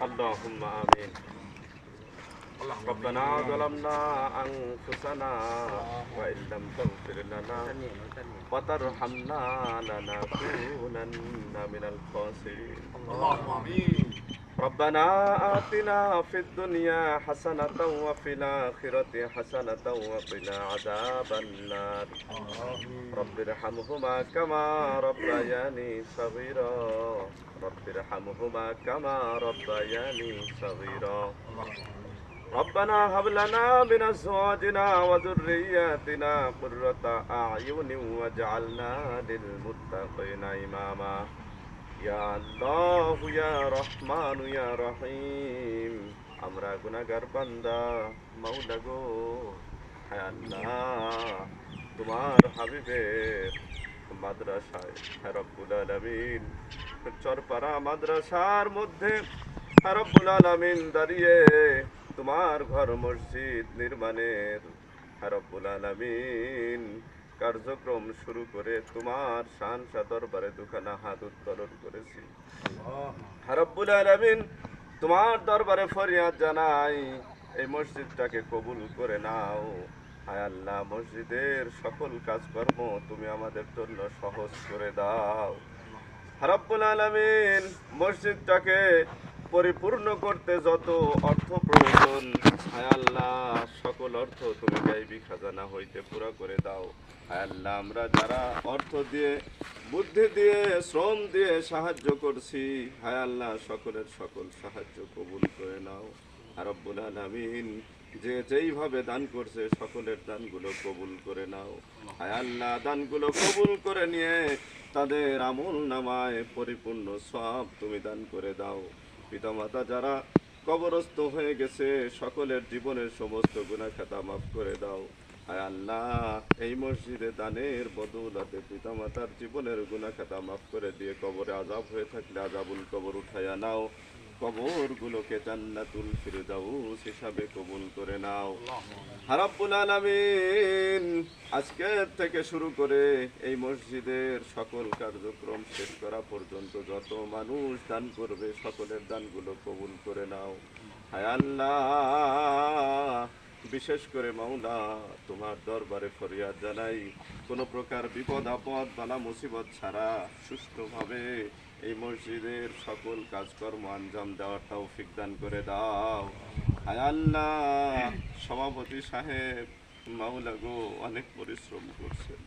اللهم آمين ربنا ظلمنا أنفسنا وإن لم تغفر لنا وترحمنا لنكونن من الخاسرين اللهم امين ربنا آتنا في الدنيا حسنة وفي الآخرة حسنة وقنا عذاب النار رب ارحمهما كما ربياني صغيرا رب ارحمهما كما ربياني صغيرا ربنا هب لنا من ازواجنا وذرياتنا قرة اعين واجعلنا للمتقين اماما يا الله يا رحمن يا رحيم আমরা গুনাহগার বান্দা মাওলা গো হায় আল্লাহ তোমার হাবিবের মাদ্রাসায় হ্যাঁ রব্বুল আলামিন। চরপাড়া মাদ্রাসার মধ্যে হ্যাঁ রব্বুল আলামিন দাঁড়িয়ে তোমার ঘর মসজিদ নির্মাণের হ্যাঁ রব্বুল আলামিন, কার্যক্রম শুরু করে তোমার শান দরবারে দুখানা হাত উত্তোলন করেছি। হ্যাঁ রব্বুল আলামিন, তোমার দরবারে ফরিয়াদ জানাই, এই মসজিদটাকে কবুল করে নাও। হায় আল্লাহ মসজিদের সকল কাজকর্ম তুমি আমাদের জন্য সহজ করে দাও। রব্বুল আলমিন মসজিদটাকে পরিপূর্ণ করতে যত অর্থ প্রয়োজন, হায় আল্লাহ, সকল অর্থ তুমি গাইবি, খাজানা হইতে পুরো করে দাও। হায় আল্লাহ, আমরা যারা অর্থ দিয়ে, বুদ্ধি দিয়ে, শ্রম দিয়ে সাহায্য করছি, হায় আল্লাহ, সকলের সকল সাহায্য কবুল করে নাও। আর রব্বুল আলামিন যে যেইভাবে দান করছে, সকলের দানগুলো কবুল করে নাও। হায় আল্লাহ, দানগুলো কবুল করে নিয়ে তাদের আমল নামায় পরিপূর্ণ সব তুমি দান করে দাও। পিতামাতা যারা কবরস্থ হয়ে গেছে, সকলের জীবনের সমস্ত গুণা খাতা মাফ করে দাও। আয় আল্লাহ, এই মসজিদে দানের বদৌলাতে পিতামাতার জীবনের গুণা খাতা মাফ করে দিয়ে কবরে আজাব হয়ে থাকলে আজাবুল কবর উঠাইয়া নাও। কবরগুলোকে জান্নাতুল ফিরদাউস হিসাবে কবুল করে নাও। হারাব্বুল আলামিন আজকে থেকে শুরু করে এই মসজিদের সকল কার্যক্রম শেষ করা পর্যন্ত যত মানুষ দান করবে সকলের দানগুলো কবুল করে নাও। হায় আল্লাহ বিশেষ করে মাওলা তোমার দরবারে ফরিয়াদ জানাই। কোনো প্রকার বিপদ আপদ বালা মুসিবত ছাড়া সুষ্ঠুভাবে এই মসজিদের সকল কাজকর্ম আঞ্জাম দেওয়ার তৌফিক দান করে দাও। আল্লাহ, সভাপতি সাহেব, মাওলা গো, অনেক পরিশ্রম করছেন।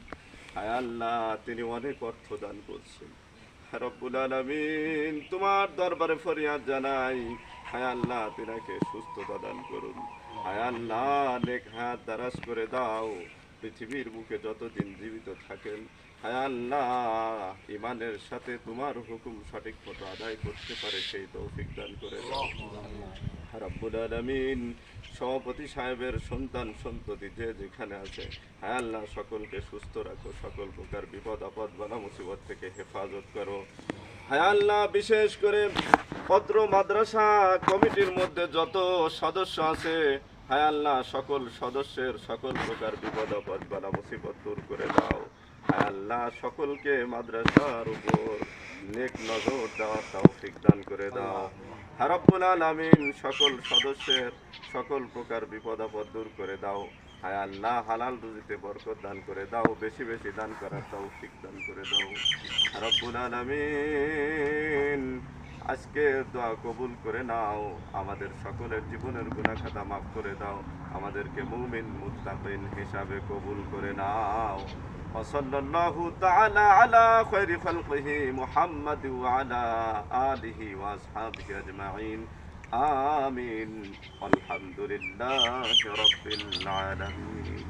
আল্লাহ, তিনি অনেক অর্থ দান করছেন। রব্বুল আলামিন, তোমার দরবারে ফরিয়াদ জানাই। হায় আল্লাহ, তিনাকে সুস্থতা দান করুন। হায় আল্লাহ, নেক হাত দারাজ করে দাও। পৃথিবীর বুকে যতদিন জীবিত থাকেন, হায় আল্লাহ ইমানের সাথে তোমার হুকুম সঠিক মতো আদায় করতে পারে, সেই তৌফিক দান করে রাব্বুল আলামিন, সভাপতি সাহেবের সন্তান সন্ততি যে যেখানে আছে হ্যাঁ আল্লাহ, সকলকে সুস্থ রাখো, সকল প্রকার বিপদ, আপদ বালা মুসিবত থেকে হেফাজত করো। হায় আল্লাহ, বিশেষ করে ভদ্র মাদ্রাসা কমিটির মধ্যে যত সদস্য আছে হায় আল্লাহ, সকল সদস্যের সকল প্রকার বিপদ, আপদ বালা মুসিবত দূর করে দাও। হায় আল্লাহ, সকলকে মাদ্রাসার উপর নেক নজর দেওয়া তৌফিক দান করে দাও। হারাব্বুল আলামিন, সকল সদস্যের সকল প্রকার বিপদ, আপদ দূর করে দাও। হায় আল্লাহ, হালাল রুজিতে বরকত দান করে দাও। বেশি বেশি দান করার তৌফিক দান করে দাও। রব্বুল আলামিন আজকে দোয়া কবুল করে নাও আমাদের সকলের জীবনের গুনাহ খাতা মাফ করে দাও আমাদেরকে মুমিন মুত্তাকিন হিসাবে কবুল করে নাও وصلى الله تعالى على خير خلقه محمد وعلى آله وأصحابه أجمعين آمين والحمد لله رب العالمين